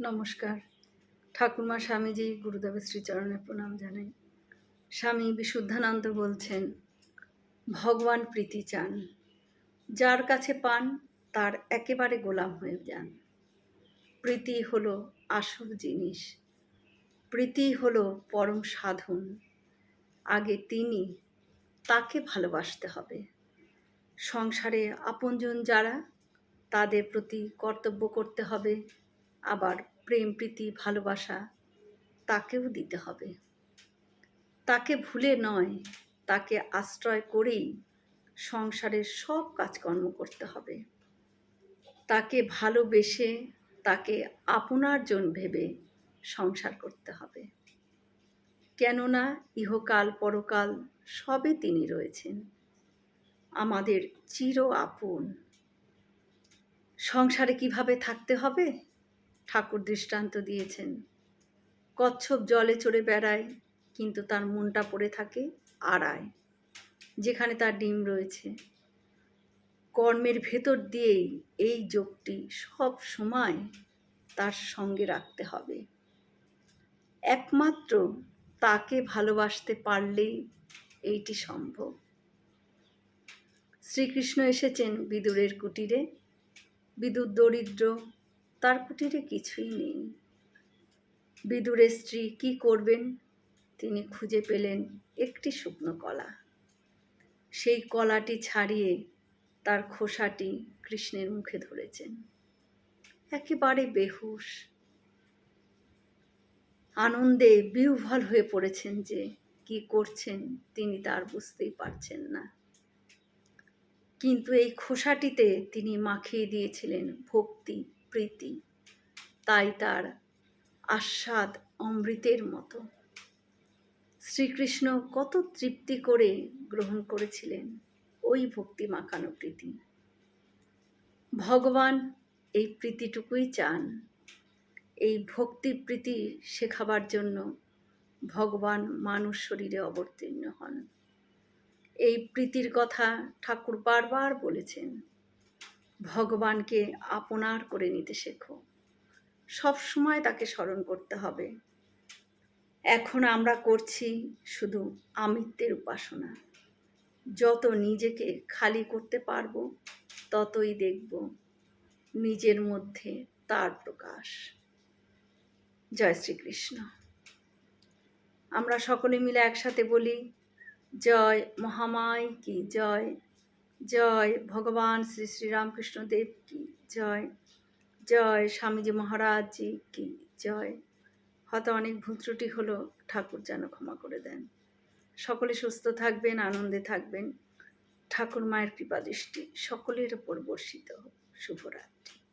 নমস্কার। ঠাকুরমা স্বামীজি গুরুদেবের শ্রীচরণে প্রণাম জানাই। স্বামী বিশুদ্ধানন্দ বলছেন, ভগবান প্রীতি চান। যার কাছে পান, তার একেবারে গোলাম হয়ে যান। প্রীতি হলো আসল জিনিস। প্রীতি হলো পরম সাধন। আগে তিনি তাকে ভালোবাসতে হবে। সংসারে আপনজন যারা, তাদের প্রতি কর্তব্য করতে হবে। আবার প্রেম, প্রীতি, ভালোবাসা তাকেও দিতে হবে। তাকে ভুলে নয়, তাকে আশ্রয় করেই সংসারের সব কাজকর্ম করতে হবে। তাকে ভালোবেসে, তাকে আপনার জন ভেবে সংসার করতে হবে। কেননা ইহকাল, পরকাল সবে তিনি রয়েছেন। আমাদের চির আপন। সংসারে কীভাবে থাকতে হবে? ঠাকুর দৃষ্টান্ত দিয়েছেন। কচ্ছপ জলে চড়ে বেড়ায়, কিন্তু তার মনটা পড়ে থাকে আড়ায়, যেখানে তার ডিম রয়েছে। কর্মের ভেতর দিয়েই এই যোগটি সব সময় তার সঙ্গে রাখতে হবে। একমাত্র তাকে ভালোবাসতে পারলেই এইটি সম্ভব। শ্রীকৃষ্ণ এসেছেন বিদুরের কুটিরে। বিদুর দরিদ্র তার কুটিরে কিছুই নেই। বিদুরের স্ত্রী কি করবেন? তিনি খুঁজে পেলেন একটি শুকনো কলা। সেই কলাটি ছাড়িয়ে তার খোসাটি কৃষ্ণের মুখে ধরেছেন। একেবারে বেহুশ। আনন্দে বিহ্বল হয়ে পড়েছেন যে কি করছেন তিনি তার বুঝতেই পারছেন না। কিন্তু এই খোসাটিতে তিনি মাখিয়ে দিয়েছিলেন ভক্তি প্রীতি, তাই তার আস্বাদ অমৃতের মতো। শ্রীকৃষ্ণ কত তৃপ্তি করে গ্রহণ করেছিলেন ওই ভক্তি মাখানো প্রীতি। ভগবান এই প্রীতিটুকুই চান। এই ভক্তি প্রীতি শেখাবার জন্য ভগবান মানুষ শরীরে অবতীর্ণ হন। এই প্রীতির কথা ঠাকুর বারবার বলেছেন। ভগবানকে আপনার করে নিতে শেখো। সব সময় তাকে স্মরণ করতে হবে। এখন আমরা করছি শুধু আমিত্বের উপাসনা। যত নিজেকে খালি করতে পারব, ততই দেখব নিজের মধ্যে তার প্রকাশ। জয় শ্রীকৃষ্ণ। আমরা সকলে মিলে একসাথে বলি, জয় মহামায় কি জয় জয় ভগবান শ্রী শ্রী রামকৃষ্ণদেব কি জয়। জয় স্বামীজি মহারাজজি কী জয়। হয়তো অনেক ভুল হলো, ঠাকুর যেন ক্ষমা করে দেন। সকলে সুস্থ থাকবেন, আনন্দে থাকবেন। ঠাকুর মায়ের কৃপা দৃষ্টি সকলের ওপর বর্ষিত হোক। শুভরাত্রি।